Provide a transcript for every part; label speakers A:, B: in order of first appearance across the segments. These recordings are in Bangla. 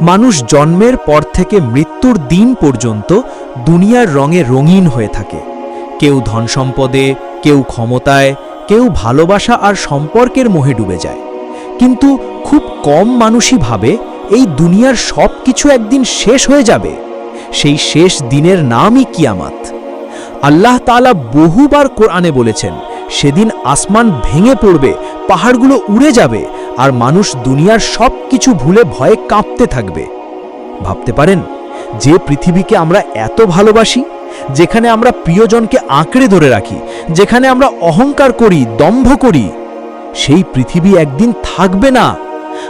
A: মানুষ জন্মের পর থেকে মৃত্যুর দিন পর্যন্ত দুনিয়ার রঙে রঙিন হয়ে থাকে। কেউ ধন সম্পদে, কেউ ক্ষমতায়, কেউ ভালোবাসা আর সম্পর্কের মোহে ডুবে যায়। কিন্তু খুব কম মানুষই ভাবে এই দুনিয়ার সব কিছু একদিন শেষ হয়ে যাবে। সেই শেষ দিনের নামই কিয়ামাত। আল্লাহ তাআলা বহুবার কোরআনে বলেছেন, সেদিন আসমান ভেঙে পড়বে, পাহাড়গুলো উড়ে যাবে আর মানুষ দুনিয়ার সব কিছু ভুলে ভয়ে কাঁপতে থাকবে। ভাবতে পারেন, যে পৃথিবীকে আমরা এত ভালোবাসি, যেখানে আমরা প্রিয়জনকে আঁকড়ে ধরে রাখি, যেখানে আমরা অহংকার করি, দম্ভ করি, সেই পৃথিবী একদিন থাকবে না।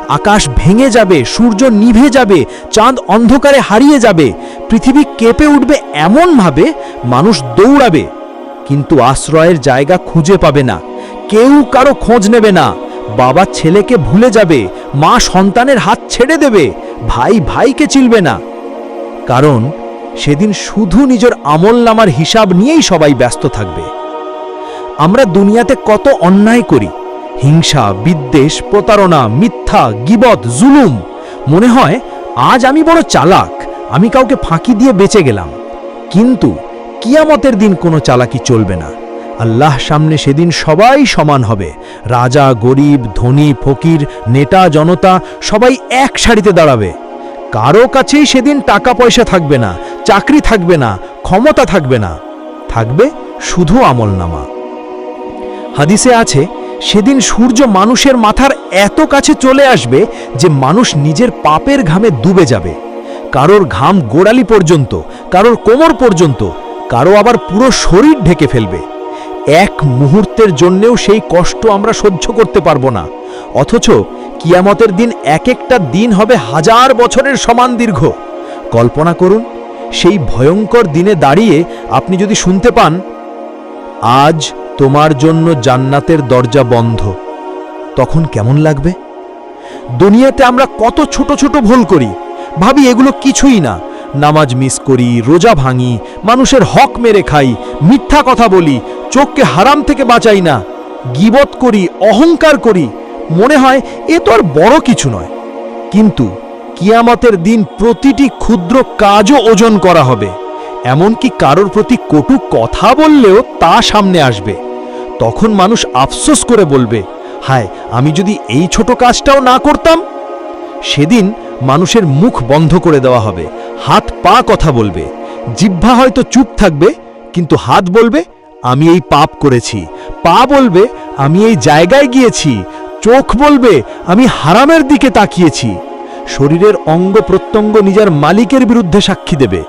A: আকাশ ভেঙে যাবে, সূর্য নিভে যাবে, চাঁদ অন্ধকারে হারিয়ে যাবে, পৃথিবী কেঁপে উঠবে এমনভাবে মানুষ দৌড়াবে। কিন্তু আশ্রয়ের জায়গা খুঁজে পাবে না, কেউ কারও খোঁজ নেবে না। বাবা ছেলেকে ভুলে যাবে, মা সন্তানের হাত ছেড়ে দেবে, ভাই ভাইকে চিলবে না। কারণ সেদিন শুধু নিজের আমল নামার হিসাব নিয়েই সবাই ব্যস্ত থাকবে। আমরা দুনিয়াতে কত অন্যায় করি, হিংসা, বিদ্বেষ, প্রতারণা, মিথ্যা গিবত জুলুম। মনে হয়, আজ আমি বড় চালাক, আমি কাউকে ফাঁকি দিয়ে বেঁচে গেলাম। কিন্তু কিয়ামতের দিন কোনো চালাকি চলবে না। আল্লাহ সামনে সেদিন সবাই সমান হবে। রাজা, গরিব, ধনী, ফকির, নেতা, জনতা, সবাই এক সারিতে দাঁড়াবে। কারও কাছেই সেদিন টাকা পয়সা থাকবে না, চাকরি থাকবে না, ক্ষমতা থাকবে না। থাকবে শুধু আমলনামা। হাদিসে আছে, সেদিন সূর্য মানুষের মাথার এত কাছে চলে আসবে যে মানুষ নিজের পাপের ঘামে ডুবে যাবে। কারোর ঘাম গোড়ালি পর্যন্ত, কারোর কোমর পর্যন্ত, কারও আবার পুরো শরীর ঢেকে ফেলবে। এক মুহূর্তের জন্যেও সেই কষ্ট আমরা সহ্য করতে পারব না। অথচ কিয়ামতের দিন এক একটা দিন হবে হাজার বছরের সমান দীর্ঘ। কল্পনা করুন, সেই ভয়ঙ্কর দিনে দাঁড়িয়ে আপনি যদি শুনতে পান, আজ তোমার জন্য জান্নাতের দরজা বন্ধ। তখন কেমন লাগবে? দুনিয়াতে আমরা কত ছোট ছোট ভুল করি। ভাবি এগুলো কিছুই না। নামাজ মিস করি, রোজা ভাঙি, মানুষের হক মেরে খাই, মিথ্যা কথা বলি চোখকে হারাম থেকে বাঁচাই না। গিবত করি, অহংকার করি। মনে হয় এ তো আর বড় কিছু নয়। কিন্তু কিয়ামতের দিন প্রতিটি ক্ষুদ্র কাজও ওজন করা হবে। এমনকি কারোর প্রতি কটু কথা বললেও তা সামনে আসবে। তখন মানুষ আফসোস করে বলবে, হায়, আমি যদি এই ছোট কাজটাও না করতাম? সেদিন মানুষের মুখ বন্ধ করে দেওয়া হবে। হাত পা কথা বলবে। জিহ্বা হয়তো চুপ থাকবে, কিন্তু হাত বলবে আমি এই পাপ করেছি। পা বলবে, আমি এই জায়গায় গিয়েছি। চোখ বলবে, আমি হারামের দিকে তাকিয়েছি। শরীরের অঙ্গ প্রত্যঙ্গ নিজের মালিকের বিরুদ্ধে সাক্ষী দেবে।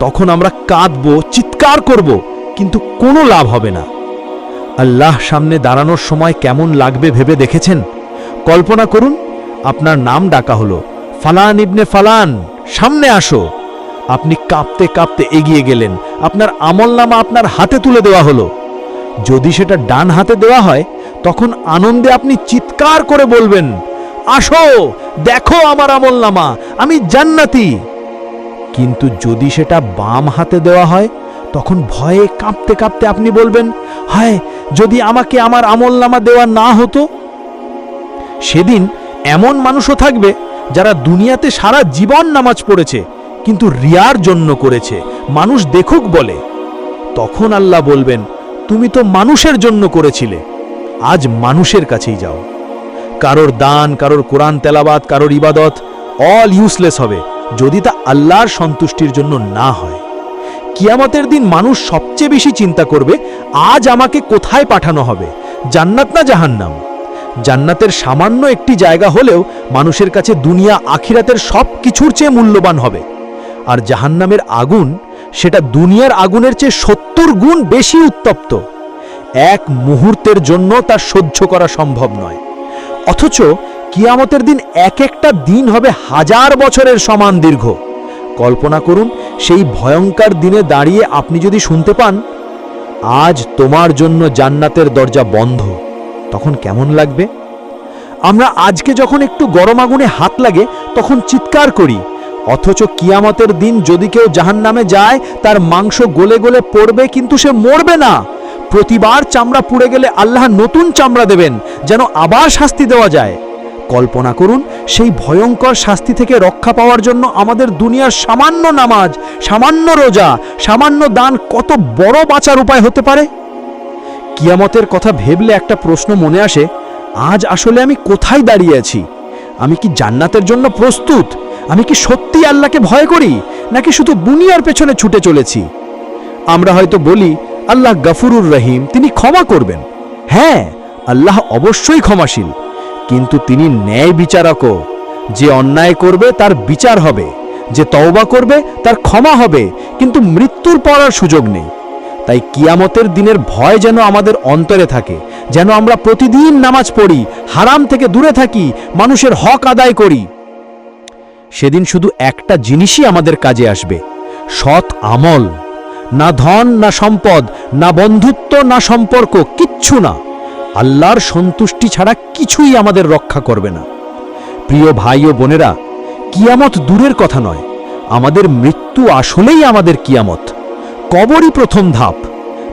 A: তখন আমরা কাঁদব, চিৎকার করব, কিন্তু কোনো লাভ হবে না। আল্লাহ সামনে দাঁড়ানোর সময় কেমন লাগবে ভেবে দেখেছেন? কল্পনা করুন, আপনার নাম ডাকা হলো। ফালান ইবনে ফালান, সামনে আসো। আপনি কাঁপতে কাঁপতে এগিয়ে গেলেন। আপনার আমলনামা আপনার হাতে তুলে দেওয়া হলো। যদি সেটা ডান হাতে দেওয়া হয়, তখন আনন্দে আপনি চিৎকার করে বলবেন, আসো, দেখো আমার আমলনামা আমি জান্নাতি। কিন্তু যদি সেটা বাম হাতে দেওয়া হয়, তখন ভয়ে কাঁপতে কাঁপতে আপনি বলবেন, হায়, যদি আমাকে আমার আমলনামা দেওয়া না হতো? সেদিন এমন মানুষও থাকবে যারা দুনিয়াতে সারা জীবন নামাজ পড়েছে। কিন্তু রিয়ার জন্য করেছে। মানুষ দেখুক বলে। তখন আল্লাহ বলবেন, তুমি তো মানুষের জন্য করেছিলে। আজ মানুষের কাছেই যাও। কারোর দান, কারোর কোরআন তেলাবাত কারোর ইবাদত অল ইউসলেস হবে, যদি তা আল্লাহর সন্তুষ্টির জন্য না হয়। কিয়ামতের দিন মানুষ সবচেয়ে বেশি চিন্তা করবে, আজ আমাকে কোথায় পাঠানো হবে? জান্নাত না জাহান্নাম? জান্নাতের সামান্য একটি জায়গা হলেও মানুষের কাছে দুনিয়া, আখিরাতের সব কিছুর চেয়ে মূল্যবান হবে। আর জাহান্নামের আগুন সেটা দুনিয়ার আগুনের চেয়ে সত্তর গুণ বেশি উত্তপ্ত। এক মুহূর্তের জন্য তা সহ্য করা সম্ভব নয়। অথচ কিয়ামতের দিন এক একটা দিন হবে হাজার বছরের সমান দীর্ঘ। কল্পনা করুন, সেই ভয়ঙ্কর দিনে দাঁড়িয়ে আপনি যদি শুনতে পান, আজ তোমার জন্য জান্নাতের দরজা বন্ধ তখন কেমন লাগবে? আমরা আজকে যখন একটু গরম আগুনে হাত লাগে, তখন চিৎকার করি। অথচ কিয়ামতের দিন যদি কেউ জাহান নামে যায়, তার মাংস গলে গলে পড়বে, কিন্তু সে মরবে না। প্রতিবার চামড়া পুড়ে গেলে আল্লাহ নতুন চামড়া দেবেন, যেন আবার শাস্তি দেওয়া যায়। কল্পনা করুন, সেই ভয়ঙ্কর শাস্তি থেকে রক্ষা পাওয়ার জন্য আমাদের দুনিয়ার সামান্য নামাজ, সামান্য রোজা, সামান্য দান কত বড় বাঁচার উপায় হতে পারে? কিয়ামতের কথা ভেবলে একটা প্রশ্ন মনে আসে, আজ আসলে আমি কোথায় দাঁড়িয়ে আছি? আমি কি জান্নাতের জন্য প্রস্তুত? আমি কি সত্যি আল্লাহকে ভয় করি, নাকি শুধু বুনিয়ার পেছনে ছুটে চলেছি? আমরা হয়তো বলি, আল্লাহ গফুরুর রহিম, তিনি ক্ষমা করবেন। হ্যাঁ আল্লাহ অবশ্যই ক্ষমাশীল, কিন্তু তিনি ন্যায় বিচারকও। যে অন্যায় করবে, তার বিচার হবে। যে তওবা করবে, তার ক্ষমা হবে। কিন্তু মৃত্যুর পর আর সুযোগ নেই। তাই কিয়ামতের দিনের ভয় যেন আমাদের অন্তরে থাকে, যেন আমরা প্রতিদিন নামাজ পড়ি, হারাম থেকে দূরে থাকি, মানুষের হক আদায় করি। সেদিন শুধু একটা জিনিসই আমাদের কাজে আসবে। সৎ আমল। না ধন, না সম্পদ, না বন্ধুত্ব, না সম্পর্ক, কিচ্ছু না। আল্লাহর সন্তুষ্টি ছাড়া কিছুই আমাদের রক্ষা করবে না। প্রিয় ভাই ও বোনেরা, কিয়ামত দূরের কথা নয়। আমাদের মৃত্যু আসলেই আমাদের কিয়ামত। কবরই প্রথম ধাপ।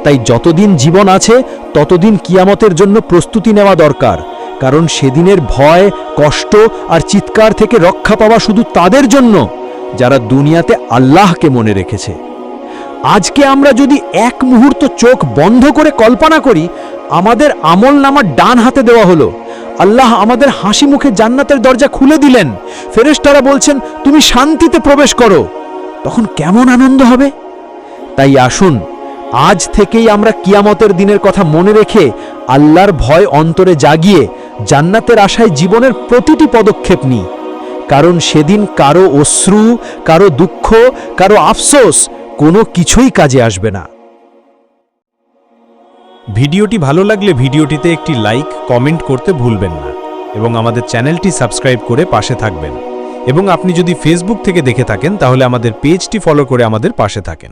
A: তাই যতদিন জীবন আছে, ততদিন কিয়ামতের জন্য প্রস্তুতি নেওয়া দরকার। কারণ সেদিনের ভয়, কষ্ট আর চিৎকার থেকে রক্ষা পাওয়া শুধু তাদের জন্য, যারা দুনিয়াতে আল্লাহকে মনে রেখেছে। আজকে আমরা যদি এক মুহূর্ত চোখ বন্ধ করে কল্পনা করি, আমাদের আমল নামার ডান হাতে দেওয়া হলো। আল্লাহ আমাদের হাসি মুখে জান্নাতের দরজা খুলে দিলেন। ফেরেশতারা বলছেন, তুমি শান্তিতে প্রবেশ করো। তখন কেমন আনন্দ হবে? তাই আসুন, আজ থেকেই আমরা কিয়ামতের দিনের কথা মনে রেখে আল্লাহর ভয় অন্তরে জাগিয়ে জান্নাতের আশায় জীবনের প্রতিটি পদক্ষেপ নিই কারণ সেদিন কারও অশ্রু, কারও দুঃখ, কারও আফসোস কোনো কিছুই কাজে আসবে না।
B: ভিডিওটি ভালো লাগলে ভিডিওটিতে একটি লাইক, কমেন্ট করতে ভুলবেন না এবং আমাদের চ্যানেলটি সাবস্ক্রাইব করে পাশে থাকবেন। এবং আপনি যদি ফেসবুক থেকে দেখে থাকেন, তাহলে আমাদের পেজটি ফলো করে আমাদের পাশে থাকেন।